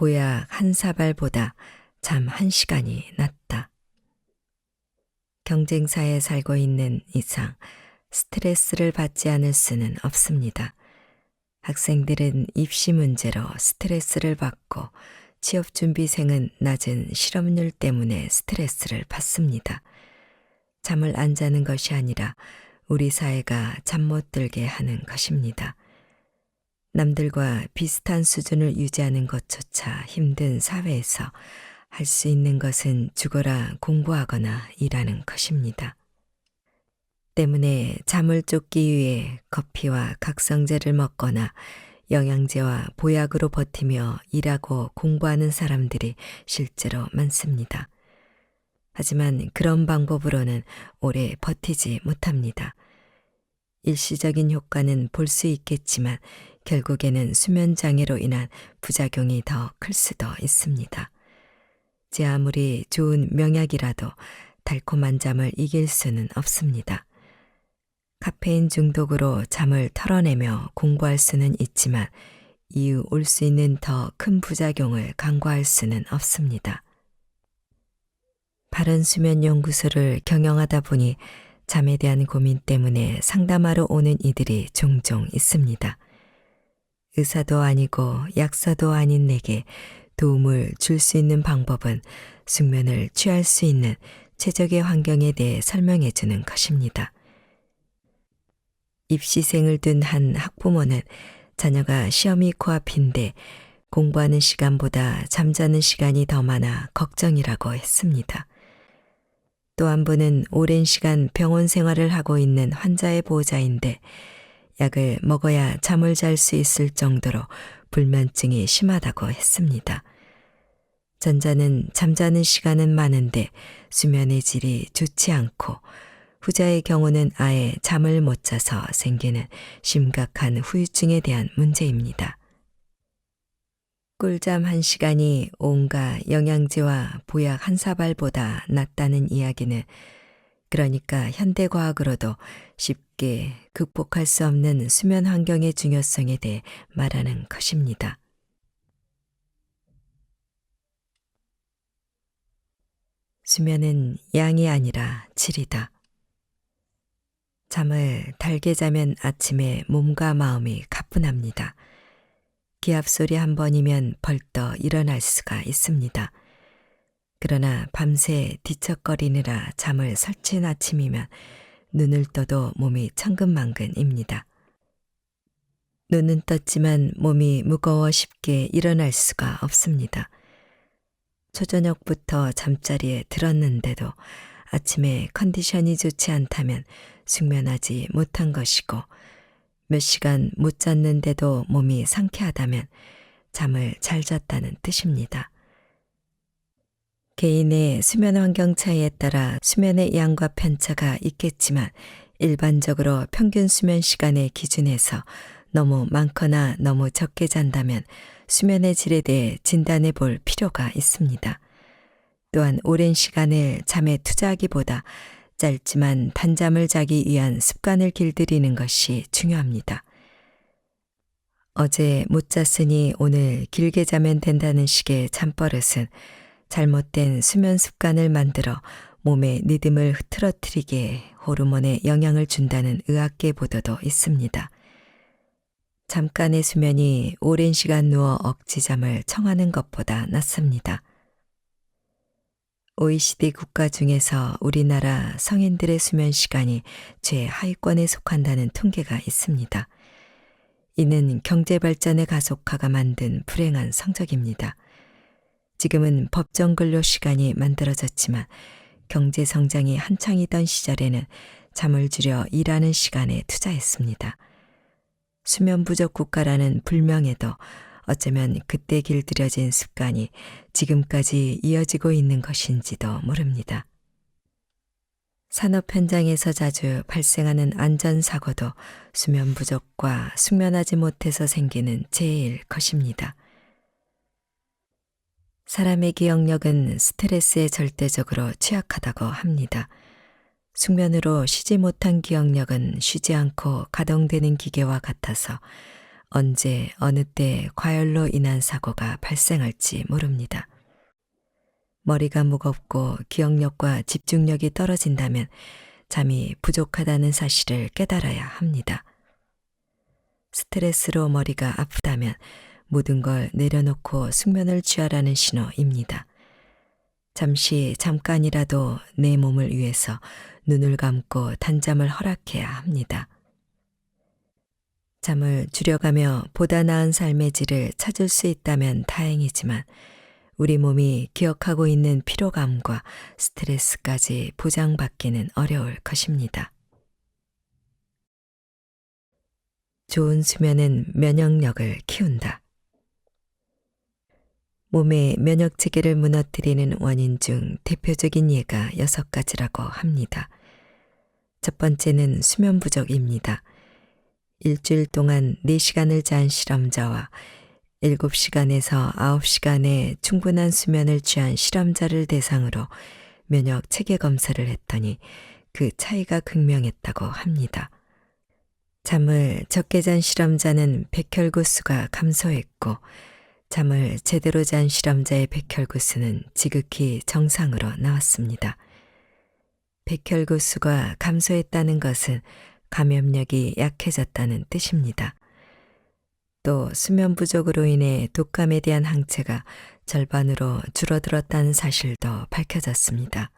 보약 한 사발보다 잠 한 시간이 낫다. 경쟁사에 살고 있는 이상 스트레스를 받지 않을 수는 없습니다. 학생들은 입시 문제로 스트레스를 받고 취업 준비생은 낮은 실업률 때문에 스트레스를 받습니다. 잠을 안 자는 것이 아니라 우리 사회가 잠 못 들게 하는 것입니다. 남들과 비슷한 수준을 유지하는 것조차 힘든 사회에서 할 수 있는 것은 죽어라 공부하거나 일하는 것입니다. 때문에 잠을 쫓기 위해 커피와 각성제를 먹거나 영양제와 보약으로 버티며 일하고 공부하는 사람들이 실제로 많습니다. 하지만 그런 방법으로는 오래 버티지 못합니다. 일시적인 효과는 볼 수 있겠지만 결국에는 수면 장애로 인한 부작용이 더 클 수도 있습니다. 제 아무리 좋은 명약이라도 달콤한 잠을 이길 수는 없습니다. 카페인 중독으로 잠을 털어내며 공부할 수는 있지만 이후 올 수 있는 더 큰 부작용을 간과할 수는 없습니다. 바른 수면 연구소를 경영하다 보니 잠에 대한 고민 때문에 상담하러 오는 이들이 종종 있습니다. 의사도 아니고 약사도 아닌 내게 도움을 줄 수 있는 방법은 숙면을 취할 수 있는 최적의 환경에 대해 설명해 주는 것입니다. 입시생을 둔 한 학부모는 자녀가 시험이 코앞인데 공부하는 시간보다 잠자는 시간이 더 많아 걱정이라고 했습니다. 또 한 분은 오랜 시간 병원 생활을 하고 있는 환자의 보호자인데 약을 먹어야 잠을 잘 수 있을 정도로 불면증이 심하다고 했습니다. 전자는 잠자는 시간은 많은데 수면의 질이 좋지 않고 후자의 경우는 아예 잠을 못 자서 생기는 심각한 후유증에 대한 문제입니다. 꿀잠 한 시간이 온갖 영양제와 보약 한 사발보다 낫다는 이야기는 그러니까 현대과학으로도 쉽게 극복할 수 없는 수면 환경의 중요성에 대해 말하는 것입니다. 수면은 양이 아니라 질이다. 잠을 달게 자면 아침에 몸과 마음이 가뿐합니다. 기합 소리 한 번이면 벌떡 일어날 수가 있습니다. 그러나 밤새 뒤척거리느라 잠을 설친 아침이면 눈을 떠도 몸이 천근만근입니다. 눈은 떴지만 몸이 무거워 쉽게 일어날 수가 없습니다. 초저녁부터 잠자리에 들었는데도 아침에 컨디션이 좋지 않다면 숙면하지 못한 것이고 몇 시간 못 잤는데도 몸이 상쾌하다면 잠을 잘 잤다는 뜻입니다. 개인의 수면 환경 차이에 따라 수면의 양과 편차가 있겠지만 일반적으로 평균 수면 시간의 기준에서 너무 많거나 너무 적게 잔다면 수면의 질에 대해 진단해 볼 필요가 있습니다. 또한 오랜 시간을 잠에 투자하기보다 짧지만 단잠을 자기 위한 습관을 길들이는 것이 중요합니다. 어제 못 잤으니 오늘 길게 자면 된다는 식의 잠버릇은 잘못된 수면 습관을 만들어 몸의 리듬을 흐트러뜨리게 호르몬에 영향을 준다는 의학계 보도도 있습니다. 잠깐의 수면이 오랜 시간 누워 억지잠을 청하는 것보다 낫습니다. OECD 국가 중에서 우리나라 성인들의 수면 시간이 최하위권에 속한다는 통계가 있습니다. 이는 경제 발전의 가속화가 만든 불행한 성적입니다. 지금은 법정 근로 시간이 만들어졌지만 경제 성장이 한창이던 시절에는 잠을 줄여 일하는 시간에 투자했습니다. 수면 부족 국가라는 불명에도 어쩌면 그때 길들여진 습관이 지금까지 이어지고 있는 것인지도 모릅니다. 산업 현장에서 자주 발생하는 안전사고도 수면 부족과 숙면하지 못해서 생기는 재해일 것입니다. 사람의 기억력은 스트레스에 절대적으로 취약하다고 합니다. 숙면으로 쉬지 못한 기억력은 쉬지 않고 가동되는 기계와 같아서 언제 어느 때 과열로 인한 사고가 발생할지 모릅니다. 머리가 무겁고 기억력과 집중력이 떨어진다면 잠이 부족하다는 사실을 깨달아야 합니다. 스트레스로 머리가 아프다면 모든 걸 내려놓고 숙면을 취하라는 신호입니다. 잠시 잠깐이라도 내 몸을 위해서 눈을 감고 단잠을 허락해야 합니다. 잠을 줄여가며 보다 나은 삶의 질을 찾을 수 있다면 다행이지만 우리 몸이 기억하고 있는 피로감과 스트레스까지 보장받기는 어려울 것입니다. 좋은 수면은 면역력을 키운다. 몸의 면역 체계를 무너뜨리는 원인 중 대표적인 예가 여섯 가지라고 합니다. 첫 번째는 수면 부족입니다. 일주일 동안 4시간을 잔 실험자와 7시간에서 9시간의 충분한 수면을 취한 실험자를 대상으로 면역 체계 검사를 했더니 그 차이가 극명했다고 합니다. 잠을 적게 잔 실험자는 백혈구 수가 감소했고 잠을 제대로 잔 실험자의 백혈구 수는 지극히 정상으로 나왔습니다. 백혈구 수가 감소했다는 것은 감염력이 약해졌다는 뜻입니다. 또 수면 부족으로 인해 독감에 대한 항체가 절반으로 줄어들었다는 사실도 밝혀졌습니다.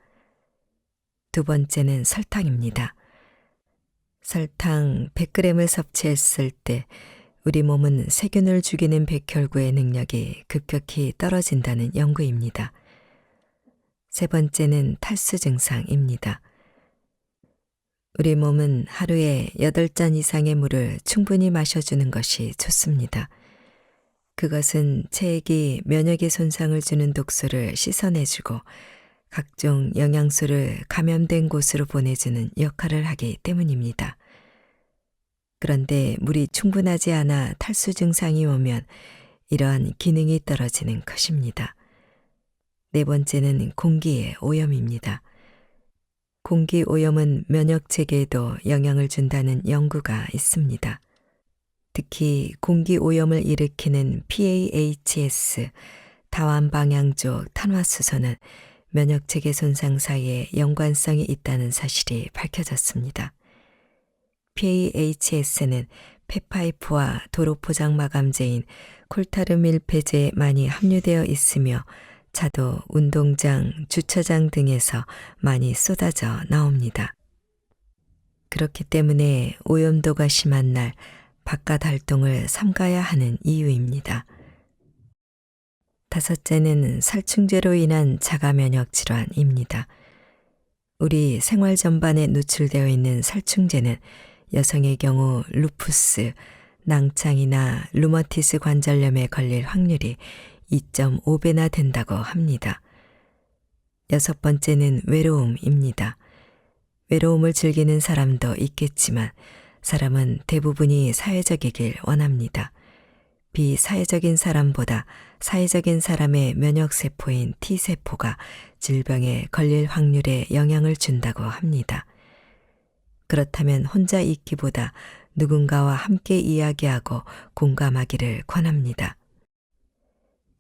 두 번째는 설탕입니다. 설탕 100g을 섭취했을 때 우리 몸은 세균을 죽이는 백혈구의 능력이 급격히 떨어진다는 연구입니다. 세 번째는 탈수 증상입니다. 우리 몸은 하루에 8잔 이상의 물을 충분히 마셔주는 것이 좋습니다. 그것은 체액이 면역에 손상을 주는 독소를 씻어내주고 각종 영양소를 감염된 곳으로 보내주는 역할을 하기 때문입니다. 그런데 물이 충분하지 않아 탈수 증상이 오면 이러한 기능이 떨어지는 것입니다. 네 번째는 공기의 오염입니다. 공기 오염은 면역 체계에도 영향을 준다는 연구가 있습니다. 특히 공기 오염을 일으키는 PAHS, 다완 방향족 탄화수소는 면역 체계 손상 사이에 연관성이 있다는 사실이 밝혀졌습니다. PAHS는 폐파이프와 도로 포장 마감제인 콜타르밀페제에 많이 함유되어 있으며 차도, 운동장, 주차장 등에서 많이 쏟아져 나옵니다. 그렇기 때문에 오염도가 심한 날 바깥 활동을 삼가야 하는 이유입니다. 다섯째는 살충제로 인한 자가 면역 질환입니다. 우리 생활 전반에 노출되어 있는 살충제는 여성의 경우 루푸스, 낭창이나 루머티스 관절염에 걸릴 확률이 2.5배나 된다고 합니다. 여섯 번째는 외로움입니다. 외로움을 즐기는 사람도 있겠지만 사람은 대부분이 사회적이길 원합니다. 비사회적인 사람보다 사회적인 사람의 면역세포인 T세포가 질병에 걸릴 확률에 영향을 준다고 합니다. 그렇다면 혼자 있기보다 누군가와 함께 이야기하고 공감하기를 권합니다.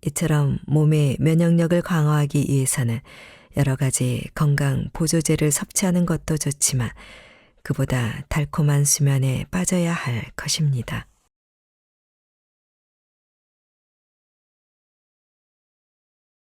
이처럼 몸의 면역력을 강화하기 위해서는 여러 가지 건강 보조제를 섭취하는 것도 좋지만 그보다 달콤한 수면에 빠져야 할 것입니다.